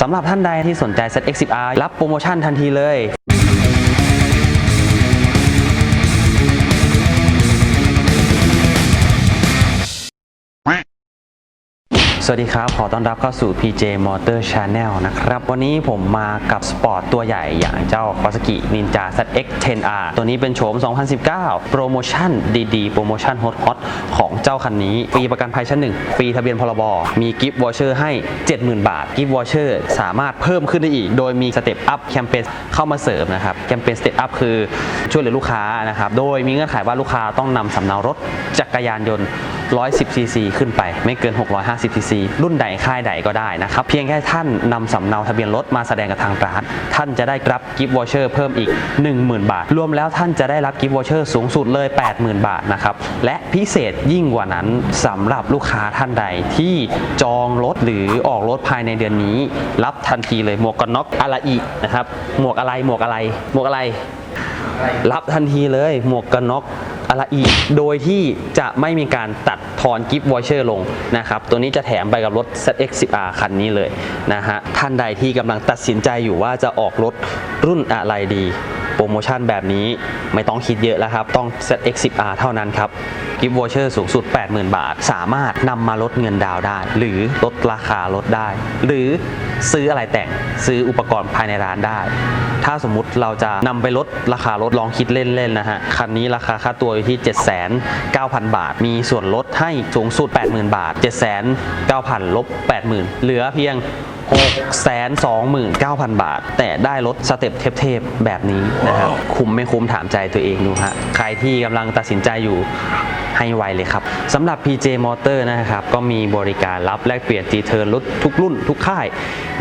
สำหรับท่านใดที่สนใจ ZX10R รับโปรโมชั่นทันทีเลย สวัสดีครับ ขอต้อนรับเข้าสู่ PJ Motor Channel นะครับ วันนี้ผมมากับสปอร์ตตัวใหญ่อย่างเจ้า Kawasaki Ninja ZX 10R ตัวนี้เป็นโฉม 2019 โปรโมชั่นดีๆ โปรโมชั่นฮอตๆของเจ้าคันนี้ ฟรีประกันภัยชั้น 1 ฟรีทะเบียนพรบ มีกิฟต์วอเชอร์ให้ 70,000 บาท กิฟต์วอเชอร์สามารถเพิ่มขึ้นได้อีก โดยมีสเต็ปอัพแคมเปญเข้ามาเสริมนะครับ แคมเปญสเต็ปอัพคือช่วยเหลือลูกค้านะครับ โดยมีเงื่อนไขว่าลูกค้าต้องนำสำเนารถจักรยานยนต์ 110ซีซีขึ้นไป ไม่เกิน 650ซีซีรุ่นใดค่ายใดก็ได้นะครับ เพียงแค่ท่านนำสำเนาทะเบียนรถมาแสดงกับทางร้าน ท่านจะได้รับกิฟต์วอเชอร์เพิ่มอีก 10,000 บาท รวมแล้วท่านจะได้รับกิฟต์วอเชอร์สูงสุดเลย 80,000 บาทนะครับ และพิเศษยิ่งกว่านั้นสำหรับลูกค้าท่านใดที่จองรถหรือออกรถภายในเดือนนี้ รับทันทีเลยหมวกกันน็อกอะไรอีกนะครับหมวกอะไรหมวกอะไรหมวกอะไร รับทันทีเลยหมวกกันน็อก อะไรอีก โดยที่จะไม่มีการตัดทอนกิฟต์วอเชอร์ลงนะครับ ตัวนี้จะแถมไปกับรถ ZX10R คันนี้เลยนะฮะ ท่านใดที่กำลังตัดสินใจอยู่ว่าจะออกรถรุ่นอะไรดี โปรโมชั่นแบบนี้ไม่ต้องคิดเยอะแล้วครับ ต้อง ZX10R เท่านั้นครับกิฟต์วอเชอร์สูงสุด 80,000 บาท สามารถนำมาลดเงินดาวได้ หรือลดราคารถได้ หรือ ซื้ออะไรแต่งซื้ออุปกรณ์ภายในร้านได้ ถ้าสมมุติเราจะนำไปลดราคารถลองคิดเล่นๆนะฮะ คันนี้ราคาค่าตัวอยู่ที่ 7,900 บาท มีส่วนลดให้สูงสุด 80,000 บาท 7,900 ลบ 80,000 เหลือเพียง629,000 บาท แต่ได้รถสเต็ปเทพๆแบบนี้นะครับ คุ้มไม่คุ้มถามใจตัวเองดูฮะ ใครที่กำลังตัดสินใจอยู่ ให้ไวเลยครับสำหรับ PJ Motor นะครับ ก็มีบริการรับแลกเปลี่ยนตีเทิร์นรถทุกรุ่น ทุกค่าย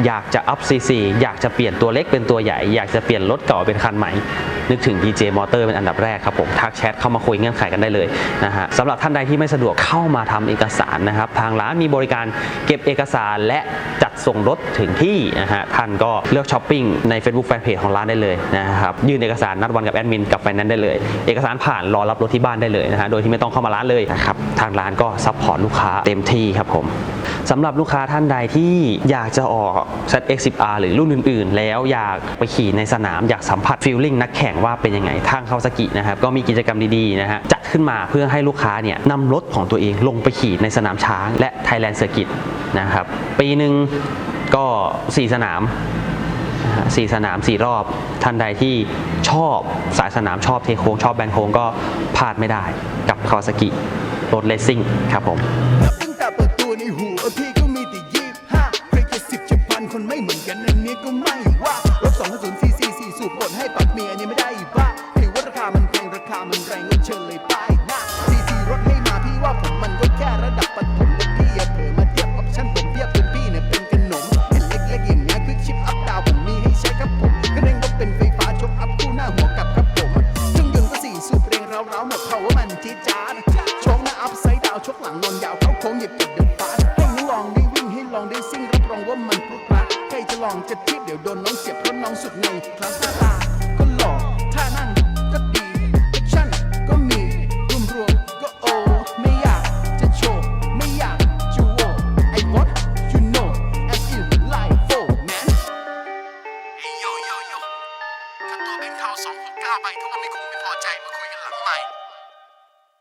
อยากจะอัพซีซีอยากจะเปลี่ยนตัวเล็กเป็นตัวใหญ่ อยากจะเปลี่ยนรถเก่าเป็นคันใหม่ นึกถึง PJ Motor เป็นอันดับแรกครับผมทักแชทเข้ามาคุยเงื่อนไขกันได้เลยนะฮะสำหรับท่านใดที่ไม่สะดวกเข้ามาทำเอกสารนะครับ ทางร้านมีบริการเก็บเอกสารและจัดส่งรถถึงที่นะฮะท่านก็เลือกช้อปปิ้งใน Facebook Fanpage ของร้านได้เลยนะครับยื่นเอกสารนัดวันกับแอดมินกับไฟแนนซ์ได้เลย เอกสารผ่านรอรับรถที่บ้านได้เลยนะฮะโดยที่ไม่ต้องเข้ามาร้านเลยนะครับทางร้านก็ซัพพอร์ตลูกค้าเต็มที่ครับผม สำหรับลูกค้าท่านใดที่อยากจะออก ZX10R หรือรุ่นอื่น ๆ แล้วอยากไปขี่ในสนามอยากสัมผัสฟีลลิ่งนักแข่งว่าเป็นยังไงทางคาวาซากินะครับก็มีกิจกรรมดีๆนะฮะจัดขึ้นมาเพื่อให้ลูกค้าเนี่ยนำรถของตัวเองลงไปขี่ในสนามช้าง และ Thailand Circuit นะครับปีหนึ่งก็ 4 สนามสี่สนามสี่รอบท่านใดที่ชอบสายสนามชอบเทโค้งชอบแบนโค้งก็พลาดไม่ได้กับคาวาซากิรถเลสซิ่งครับผม ชกหลังนอนยาวเข้าโค้งหยิบเก็บเดี๋ยวฟาดให้น้องลองได้วิ่งให้ลองได้ซิ่งรับรองว่ามันพลุกพลัใครจะลองจะเทียบเดี๋ยวโดนน้องเจ็บเพราะน้องสุดในคลาสหน้าตาก็หล่อท่านั่งก็ดีแอคชั่นก็มีรวมรวมก็โอไม่อยากจะโชว์ไม่อยากจะโวไอ้บอส you know as in life oh man ไอ้โยโยโยถ้าตัวเป็นเขาสองหกเก้าใบทุกวันไม่